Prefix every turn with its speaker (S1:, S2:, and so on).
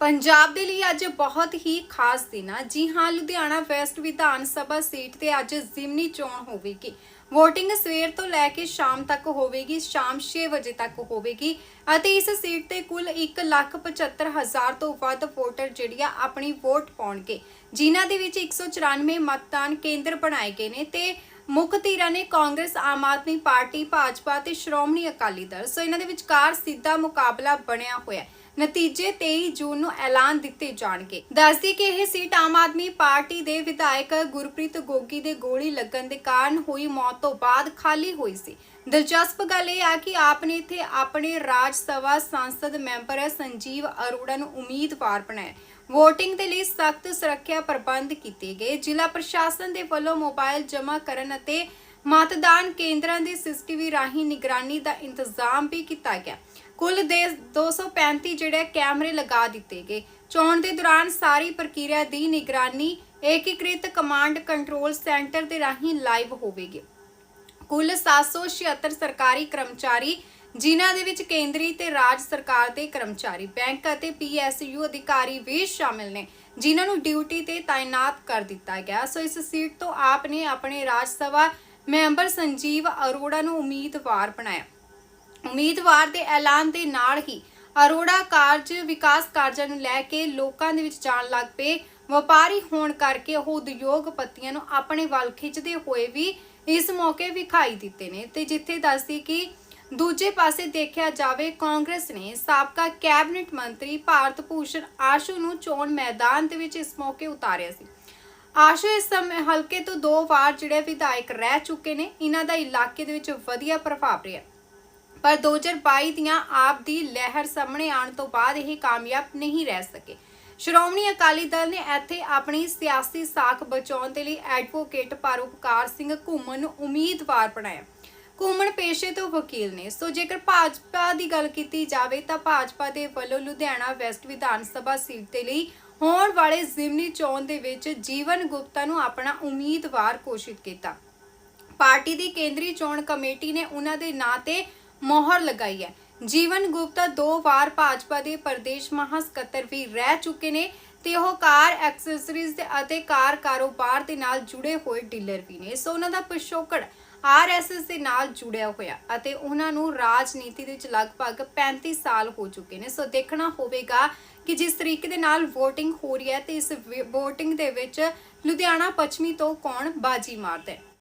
S1: ਪੰਜਾਬ ਦੇ ਲਈ ਅੱਜ ਬਹੁਤ ਹੀ ਖਾਸ ਦਿਨ ਆ। ਜੀ ਹਾਂ ਲੁਧਿਆਣਾ ਵੈਸਟ ਵਿਧਾਨ ਸਭਾ ਸੀਟ ਤੇ ਅੱਜ ਜ਼ਿਮਨੀ ਚੋਣ ਹੋਵੇਗੀ। VOTING ਸਵੇਰ ਤੋਂ ਲੈ ਕੇ ਸ਼ਾਮ ਤੱਕ ਹੋਵੇਗੀ ਸ਼ਾਮ 6 ਵਜੇ ਤੱਕ ਹੋਵੇਗੀ ਅਤੇ ਇਸ ਸੀਟ ਤੇ ਕੁੱਲ 1,75,000 ਤੋਂ ਵੱਧ ਵੋਟਰ ਜਿਹੜੀਆਂ ਆਪਣੀ ਵੋਟ ਪਾਉਣਗੇ। ਜਿਨ੍ਹਾਂ ਦੇ ਵਿੱਚ 194 ਮਤਦਾਨ ਕੇਂਦਰ ਬਣਾਏ ਗਏ ਨੇ ਤੇ ਮੁੱਖ ਧਿਰਾਂ ਨੇ ਕਾਂਗਰਸ ਆਮ ਆਦਮੀ ਪਾਰਟੀ ਭਾਜਪਾ ਤੇ ਸ਼੍ਰੋਮਣੀ ਅਕਾਲੀ ਦਲ। ਸੋ ਇਹਨਾਂ ਦੇ ਵਿਚਕਾਰ ਸਿੱਧਾ ਮੁਕਾਬਲਾ ਬਣਿਆ ਹੋਇਆ ਹੈ। ਨਤੀਜੇ 23 ਜੂਨ ਨੂੰ ਐਲਾਨ ਦਿੱਤੇ ਜਾਣਗੇ। ਦੱਸਦੀ ਕਿ ਇਹ ਸੀਟ ਆਮ ਆਦਮੀ ਪਾਰਟੀ ਦੇ ਵਿਧਾਇਕ ਗੁਰਪ੍ਰੀਤ ਗੋਗੀ ਦੇ ਗੋਲੀ ਲੱਗਣ ਦੇ ਕਾਰਨ ਹੋਈ ਮੌਤ ਤੋਂ ਬਾਅਦ ਖਾਲੀ ਹੋਈ ਸੀ। ਦਿਲਚਸਪ ਗੱਲ ਇਹ ਆ ਕਿ ਆਪ ਨੇ ਇੱਥੇ ਆਪਣੇ ਰਾਜ ਸਭਾ ਸੰਸਦ ਮੈਂਬਰ ਸੰਜੀਵ ਅਰੋੜਾ ਨੂੰ ਉਮੀਦਵਾਰ ਬਣਾਇਆ। VOTING ਦੇ ਲਈ ਸਖਤ ਸੁਰੱਖਿਆ ਪ੍ਰਬੰਧ ਕੀਤੇ ਗਏ। ਜ਼ਿਲ੍ਹਾ ਪ੍ਰਸ਼ਾਸਨ ਦੇ ਵੱਲੋਂ ਮੋਬਾਈਲ ਜਮ੍ਹਾਂ ਕਰਨ ਅਤੇ ਮਤਦਾਨ ਕੇਂਦਰਾਂ ਦੀ ਸੀਸੀਟੀਵੀ ਰਾਹੀਂ ਨਿਗਰਾਨੀ ਦਾ ਇੰਤਜ਼ਾਮ ਵੀ ਕੀਤਾ ਗਿਆ। ਕੁੱਲ ਦੇ 235 ਜਿਹੜੇ ਕੈਮਰੇ ਲਗਾ ਦਿੱਤੇ ਗਏ। ਚੋਣ ਦੇ ਦੌਰਾਨ ਸਾਰੀ ਪ੍ਰਕਿਰਿਆ ਦੀ ਨਿਗਰਾਨੀ ਏਕੀਕ੍ਰਿਤ ਕਮਾਂਡ ਕੰਟਰੋਲ ਸੈਂਟਰ ਦੇ ਰਾਹੀਂ ਲਾਈਵ ਹੋਵੇਗੀ। ਕੁੱਲ 776 ਸਰਕਾਰੀ ਕਰਮਚਾਰੀ, ਜਿਨ੍ਹਾਂ ਦੇ ਵਿੱਚ ਕੇਂਦਰੀ ਤੇ ਰਾਜ ਸਰਕਾਰ ਦੇ ਕਰਮਚਾਰੀ, ਬੈਂਕ ਅਤੇ ਪੀਐਸਯੂ ਅਧਿਕਾਰੀ ਵੀ ਸ਼ਾਮਿਲ ਨੇ, ਜਿਨ੍ਹਾਂ ਨੂੰ ਡਿਊਟੀ ਤੇ ਤਾਇਨਾਤ ਕਰ ਦਿੱਤਾ ਗਿਆ। ਸੋ ਇਸ ਸੀਟ ਤੋਂ ਆਪ ਨੇ ਆਪਣੇ ਰਾਜ ਸਭਾ ਮੈਂਬਰ ਸੰਜੀਵ ਅਰੋੜਾ ਨੂੰ ਉਮੀਦਵਾਰ ਬਣਾਇਆ। ਉਮੀਦਵਾਰ ਦੇ ਐਲਾਨ ਦੇ ਨਾਲ ਹੀ ਅਰੋੜਾ ਕਾਰਜ ਵਿਕਾਸ ਕਾਰਜਾਂ ਨੂੰ ਲੈ ਕੇ ਲੋਕਾਂ ਦੇ ਵਿੱਚ ਜਾਣ ਲੱਗ ਪਏ। ਵਪਾਰੀ ਹੋਣ ਕਰਕੇ ਉਹ ਉਦਯੋਗਪਤੀਆਂ ਨੂੰ ਆਪਣੇ ਵੱਲ ਖਿੱਚਦੇ ਹੋਏ ਵੀ ਇਸ ਮੌਕੇ ਵਿਖਾਈ ਦਿੱਤੇ ਨੇ ਤੇ ਜਿੱਥੇ ਦੱਸਦੀ ਕਿ ਦੂਜੇ ਪਾਸੇ ਦੇਖਿਆ ਜਾਵੇ ਕਾਂਗਰਸ ਨੇ ਸਾਬਕਾ ਕੈਬਨਿਟ ਮੰਤਰੀ ਭਾਰਤ ਭੂਸ਼ਣ ਆਸ਼ੂ ਨੂੰ ਚੋਣ ਮੈਦਾਨ ਦੇ ਵਿੱਚ ਇਸ ਮੌਕੇ ਉਤਾਰਿਆ ਸੀ। ਆਸ਼ੂ ਇਸ ਸਮੇਂ, ਹਲਕੇ ਤੋਂ ਦੋ ਵਾਰ ਜਿਹੜੇ ਵਿਧਾਇਕ ਰਹਿ ਚੁੱਕੇ ਨੇ, ਇਹਨਾਂ ਦਾ ਇਲਾਕੇ ਦੇ ਵਿੱਚ ਵਧੀਆ ਪ੍ਰਭਾਵ ਰਿਹਾ। ਪਰ 2022 ਦੀਆਂ ਆਪ ਦੀ ਲਹਿਰ ਸਾਹਮਣੇ ਆਉਣ ਤੋਂ ਬਾਅਦ ਇਹ ਕਾਮਯਾਬ ਨਹੀਂ ਰਹਿ ਸਕੇ। ਸ਼੍ਰੋਮਣੀ ਅਕਾਲੀ ਦਲ ਨੇ ਇੱਥੇ ਆਪਣੀ ਸਿਆਸੀ ਸਾਖ ਬਚਾਉਣ ਦੇ ਲਈ ਐਡਵੋਕੇਟ ਪਰਉਪਕਾਰ ਸਿੰਘ ਘੁੰਮਣ ਨੂੰ ਉਮੀਦਵਾਰ ਬਣਾਇਆ। ਘੁੰਮਣ ਪੇਸ਼ੇ ਤੋਂ ਵਕੀਲ ਨੇ। ਸੋ ਜੇਕਰ ਭਾਜਪਾ ਦੀ ਗੱਲ ਕੀਤੀ ਜਾਵੇ ਤਾਂ ਭਾਜਪਾ ਦੇ ਵੱਲੋਂ ਲੁਧਿਆਣਾ ਵੈਸਟ ਵਿਧਾਨ ਸਭਾ ਸੀਟ ਦੇ ਲਈ ਹੋਣ ਵਾਲੇ ਜ਼ਿਮਨੀ ਚੋਣ ਦੇ ਵਿੱਚ ਜੀਵਨ ਗੁਪਤਾ ਨੂੰ ਆਪਣਾ ਉਮੀਦਵਾਰ ਘੋਸ਼ਿਤ ਕੀਤਾ। ਪਾਰਟੀ ਦੀ ਕੇਂਦਰੀ ਚੋਣ ਕਮੇਟੀ ਨੇ ਉਹਨਾਂ ਦੇ ਨਾਂ ਤੇ ਮੋਹਰ ਲਗਾਈ ਹੈ। ਜੀਵਨ ਗੁਪਤਾ ਦੋ ਵਾਰ ਭਾਜਪਾ ਦੇ ਪ੍ਰਦੇਸ਼ ਮਹਾਸਕੱਤਰ ਵੀ ਰਹਿ ਚੁੱਕੇ ਨੇ ਤੇ ਉਹ ਕਾਰ ਐਕਸੈਸਰੀਜ਼ ਦੇ ਅਤੇ ਕਾਰ ਕਾਰੋਬਾਰ ਦੇ ਨਾਲ ਜੁੜੇ ਹੋਏ ਡੀਲਰ ਵੀ ਨੇ। ਸੋ ਉਹਨਾਂ ਦਾ ਪਿਛੋਕੜ ਆਰਐਸਐਸ ਦੇ ਨਾਲ ਜੁੜਿਆ ਹੋਇਆ ਅਤੇ ਉਹਨਾਂ ਨੂੰ ਰਾਜਨੀਤੀ ਦੇ ਵਿੱਚ ਲਗਭਗ 35 ਸਾਲ ਹੋ ਚੁੱਕੇ ਨੇ। ਸੋ ਦੇਖਣਾ ਹੋਵੇਗਾ ਕਿ ਜਿਸ ਤਰੀਕੇ ਦੇ ਨਾਲ VOTING ਹੋ ਰਹੀ ਹੈ ਤੇ ਇਸ VOTING ਦੇ ਵਿੱਚ ਲੁਧਿਆਣਾ ਪੱਛਮੀ ਤੋਂ ਕੌਣ ਬਾਜੀ ਮਾਰਦਾ ਹੈ।